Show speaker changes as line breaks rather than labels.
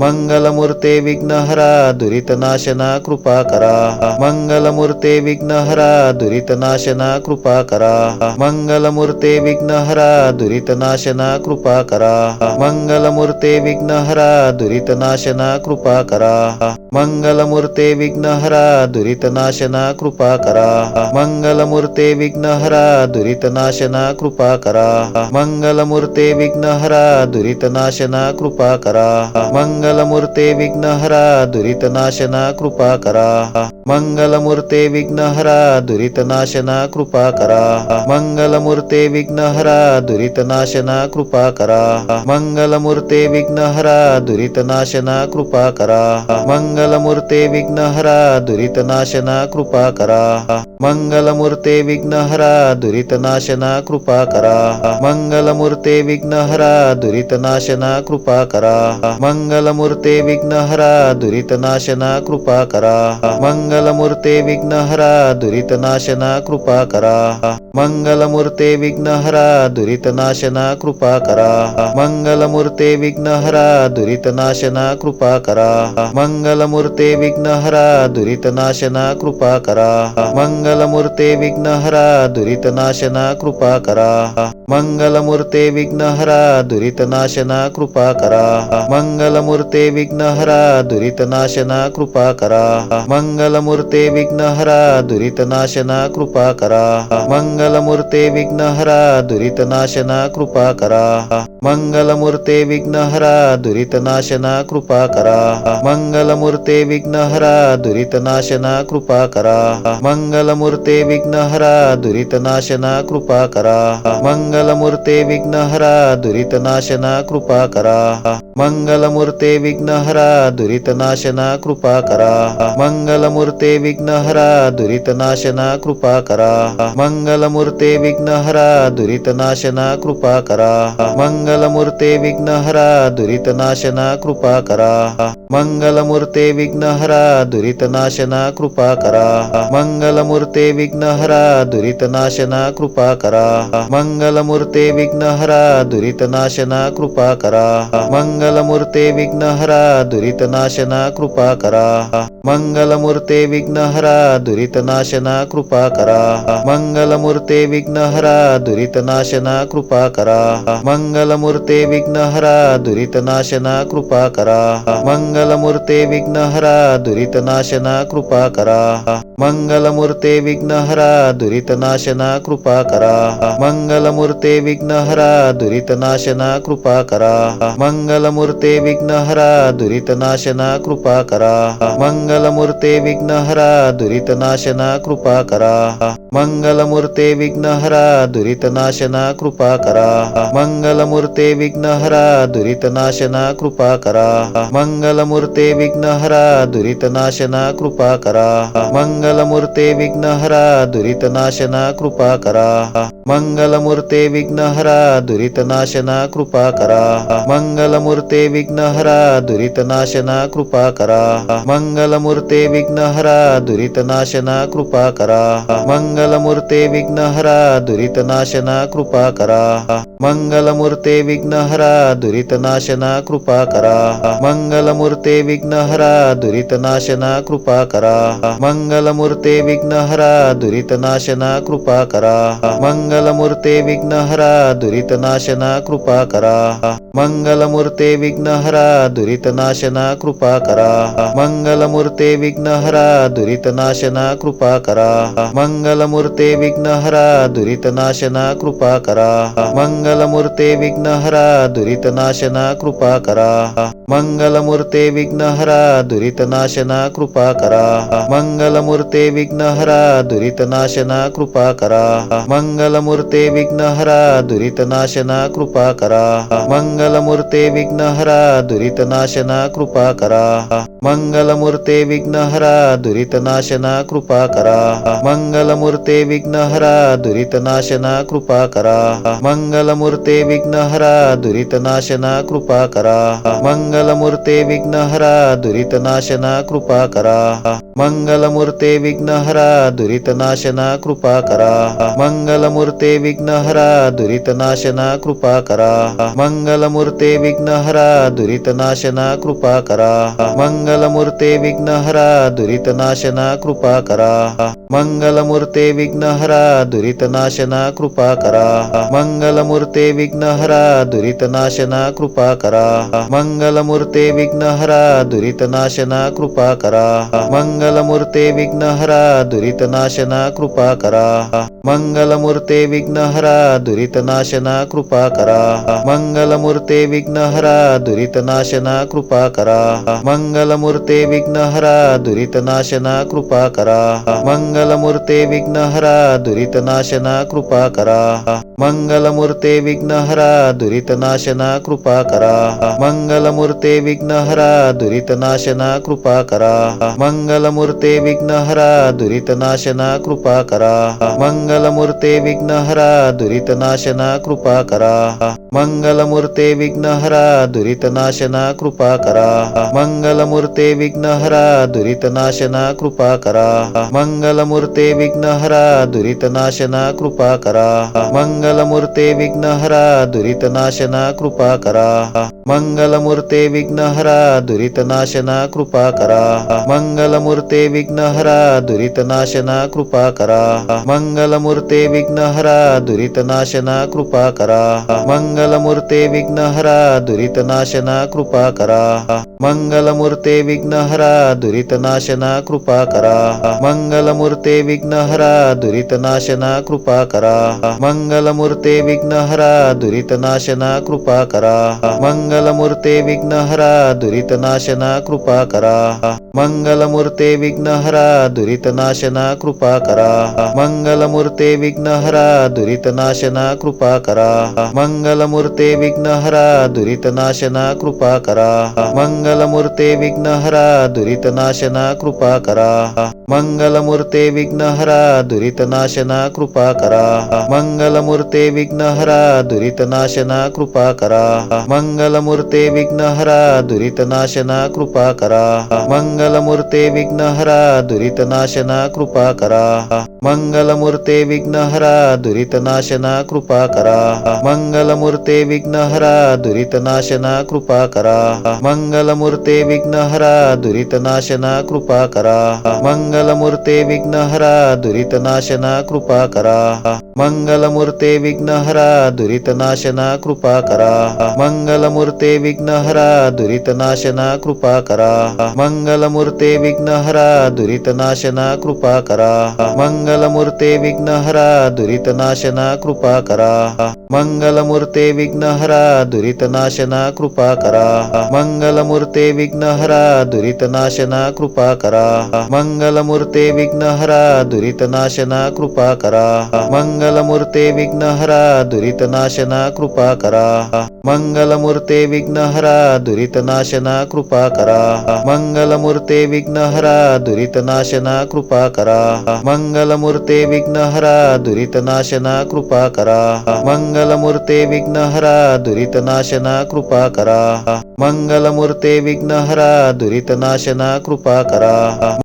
मंगलमूर्ते विघ्नहरा दुरितनाशना कृपा करा. मंगलमूर्ते विघ्नहरा दुरितनाशना कृपा करा. मंगलमूर्ते विघ्नहरा दुरितनाशना कृपा करा. मंगलमूर्ते विघ्नहरा दुरितनाशना कृपा करा. मंगलमूर्ते विघ्नहरा दुरितनाशना कृपा करा. मंगलमूर्ते विघ्नहरा दुरितनाशना कृपा करा. मंगलमूर्ते विघ्नहरा दुरितनाशना कृपा करा. मंगलमूर्ते विघ्नहरा दुरितनाशना कृपा करा. मंगलमूर्ते विघ्नहरा दुरितनाशना कृपा करा. मंगलमूर्ते विघ्नहरा दुरितनाशना कृपा करा. मंगलमूर्ते विघ्नहरा दुरितनाशना कृपा करा. मंगलमूर्ते विघ्नहरा दुरितनाशना कृपा करा. मंगलमूर्ते विघ्नहरा दुरितनाशना कृपा करा. मंगलमूर्ते विघ्नहरा दुरितनाशना कृपा करा. मंगलमूर्ते विघ्नहरा दुरितनाशना कृपा करा. मंगलमूर्ते विघ्नहरा दुरितनाशना कृपा करा मंगलमूर्ते विघ्नहरा दुरितनाशना कृपा करा मंगलमूर्ते विघ्नहरा दुरितनाशना कृपा करा मंगलमूर्ते विघ्नहरा दुरितनाशना कृपा करा मंगलमूर्ते विघ्नहरा दुरितनाशना कृपा करा मंगलमूर्ते विघ्नहरा दुरितनाशना कृपा करा मंगलमूर्ते विघ्नहरा दुरितनाशना कृपा करा मंगल मंगलमूर्ते विघ्नहरा दुरितनाशना कृपा करा. मंगलमूर्ते विघ्नहरा दुरितनाशना कृपा करा. मंगलमूर्ते विघ्नहरा दुरितनाशना कृपा करा. मंगलमूर्ते विघ्नहरा दुरितनाशना कृपा करा. मंगलमूर्ते विघ्नहरा दुरितनाशना कृपा करा. मंगलमूर्ते विघ्नहरा दुरितनाशना कृपा करा. मंगलमूर्ते विघ्नहरा दुरितनाशना कृपा करा. मंगलमूर्ते विघ्नहरा दुरितनाशना कृपा करा. मंगलमूर्ते विघ्नहरा दुरितनाशना कृपा करा. मंगलमूर्ते विघ्नहरा दुरितनाशना कृपा करा. मंगलमूर्ते विघ्नहरा दुरितनाशना कृपा करा. मंगलमूर्ते विघ्नहरा दुरितनाशना कृपा करा. मंगलमूर्ते विघ्नहरा दुरितनाशना कृपा करा. मंगलमूर्ते विघ्नहरा दुरितनाशना कृपा करा. मंगलमूर्ते विघ्नहरा दुरितनाशना कृपा करा. मंगलमूर्ते विघ्नहरा दुरितनाशना कृपा करा. मंगलमूर्ते विघ्नहरा दुरितनाशना कृपा करा. मंगलमूर्ते विघ्नहरा दुरितनाशना कृपा करा. मंगलमूर्ते विघ्नहरा दुरितनाशना कृपा करा. मंगलमूर्ते विघ्नहरा दुरितनाशना कृपा करा. मंगलमूर्ते विघ्नहरा दुरितनाशना कृपा करा. मंगलमूर्ते विघ्नहरा दुरितनाशना कृपा करा. मंगलमूर्ते विघ्नहरा दुरितनाशना कृपा करा. मंगलमूर्ते विघ्नहरा दुरितनाशना कृपा करा. मंगलमूर्ते विघ्नहरा दुरितनाशना कृपा करा. मंगलमूर्ते विघ्नहरा दुरितनाशना कृपा करा. मंगलमूर्ते विघ्नहरा दुरितनाशना कृपा करा. मंगलमूर्ते विघ्नहरा दुरितनाशना कृपा करा. मंगलमूर्ते विघ्नहरा दुरितनाशना कृपा करा. मंगलमूर्ते विघ्नहरा दुरितनाशना कृपा करा मंगलमूर्ते विघ्नहरा दुरितनाशना कृपा करा मंगलमूर्ते विघ्नहरा दुरितनाशना कृपा करा मंगलमूर्ते विघ्नहरा दुरितनाशना कृपा करा मंगलमूर्ते विघ्नहरा दुरितनाशना कृपा करा मंगलमूर्ते विघ्नहरा दुरितनाशना कृपा करा मंगलमूर्ते विघ्नहरा दुरितनाशना कृपा करा मंगल मंगलमूर्ते विघ्नहरा दुरितनाशना कृपा करा. मंगलमूर्ते विघ्नहरा दुरितनाशना कृपा करा. मंगलमूर्ते विघ्नहरा दुरितनाशना कृपा करा. मंगलमूर्ते विघ्नहरा दुरितनाशना कृपा करा. मंगलमूर्ते विघ्नहरा दुरितनाशना कृपा करा. मंगलमूर्ते विघ्नहरा दुरितनाशना कृपा करा. मंगलमूर्ते विघ्नहरा दुरितनाशना कृपा करा. मंगलमूर्ते विघ्नहरा दुरितनाशना कृपा करा. मंगलमूर्ते विघ्नहरा दुरितनाशना कृपा करा. मंगल मंगलमूर्ते विघ्नहरा दुरितनाशना कृपा करा. मंगलमूर्ते विघ्नहरा दुरितनाशना कृपा करा. मंगलमूर्ते विघ्नहरा दुरितनाशना कृपा करा. मंगलमूर्ते विघ्नहरा दुरितनाशना कृपा करा. मंगलमूर्ते विघ्नहरा दुरितनाशना कृपा करा. मंगलमूर्ते विघ्नहरा दुरितनाशना कृपा करा. मंगलमूर्ते विघ्नहरा दुरितनाशना कृपा करा. मंगलमूर्ते विघ्नहरा दुरितनाशना कृपा करा. मंगलमूर्ते विघ्नहरा दुरितनाशना कृपा करा. मंगलमूर्ते विघ्नहरा दुरितनाशना कृपा करा. मंगलमूर्ते विघ्नहरा दुरितनाशना कृपा करा. मंगलमूर्ते विघ्नहरा दुरितनाशना कृपा करा. मंगलमूर्ते विघ्नहरा दुरितनाशना कृपा करा मंगलमूर्ते विघ्नहरा दुरितनाशना कृपा करा मंगलमूर्ते विघ्नहरा दुरितनाशना कृपा करा मंगलमूर्ते विघ्नहरा दुरितनाशना कृपा करा मंगलमूर्ते विघ्नहरा दुरितनाशना कृपा करा मंगलमूर्ते विघ्नहरा दुरितनाशना कृपा करा मंगलमूर्ते विघ्नहरा दुरितनाशना कृपा करा मंगलमूर्ते विघ्नहरा दुरितनाशना कृपा करा. मंगलमूर्ते विघ्नहरा दुरितनाशना कृपा करा. मंगलमूर्ते विघ्नहरा दुरितनाशना कृपा करा. मंगलमूर्ते विघ्नहरा दुरितनाशना कृपा करा. मंगलमूर्ते विघ्नहरा दुरितनाशना कृपा करा. मंगलमूर्ते विघ्नहरा दुरितनाशना कृपा करा. मंगलमूर्ते विघ्नहरा दुरितनाशना कृपा करा. मंगलमूर्ते विघ्नहरा दुरितनाशना कृपा करा. मंगलमूर्ते विघ्नहरा दुरितनाशना कृपा करा. मंगलमूर्ते विघ्नहरा दुरितनाशना कृपा करा. मंगलमूर्ते विघ्नहरा दुरितनाशना कृपा करा. मंगलमूर्ते विघ्नहरा दुरितनाशना कृपा करा. मंगलमूर्ते विघ्नहरा दुरितनाशना कृपा करा. मंगलमूर्ते विघ्नहरा दुरितनाशना कृपा करा. मंगलमूर्ते विघ्नहरा दुरितनाशना कृपा करा. मंगलमूर्ते विघ्नहरा दुरितनाशना कृपा करा. मंगलमूर्ते विघ्नहरा दुरितनाशना कृपा करा. मंगलमूर्ते विघ्नहरा दुरितनाशना कृपा करा. मंगलमूर्ते विघ्नहरा दुरितनाशना कृपा करा. मंगलमूर्ते विघ्नहरा दुरितनाशना कृपा करा. मंगलमूर्ते विघ्नहरा दुरितनाशना कृपा करा. मंगलमूर्ते विघ्नहरा दुरितनाशना कृपा करा. मंगलमूर्ते विघ्नहरा दुरितनाशना कृपा करा. मंगलमूर्ते विघ्नहरा दुरितनाशना कृपा करा. मंगलमूर्ते विघ्नहरा दुरितनाशना कृपा करा. मंगलमूर्ते विघ्नहरा दुरितनाशना कृपा करा मंगलमूर्ते विघ्नहरा दुरितनाशना कृपा करा मंगलमूर्ते विघ्नहरा दुरितनाशना कृपा करा मंगलमूर्ते विघ्नहरा दुरितनाशना कृपा करा मंगलमूर्ते विघ्नहरा दुरितनाशना कृपा करा मंगलमूर्ते विघ्नहरा दुरितनाशना कृपा करा मंगलमूर्ते विघ्नहरा दुरितनाशना कृपा करा मंगल मंगलमूर्ते विघ्नहरा दुरितनाशना कृपा करा मंगलमूर्ते विघ्नहरा दुरितनाशना कृपा करा मंगलमूर्ते विघ्नहरा दुरितनाशना कृपा करा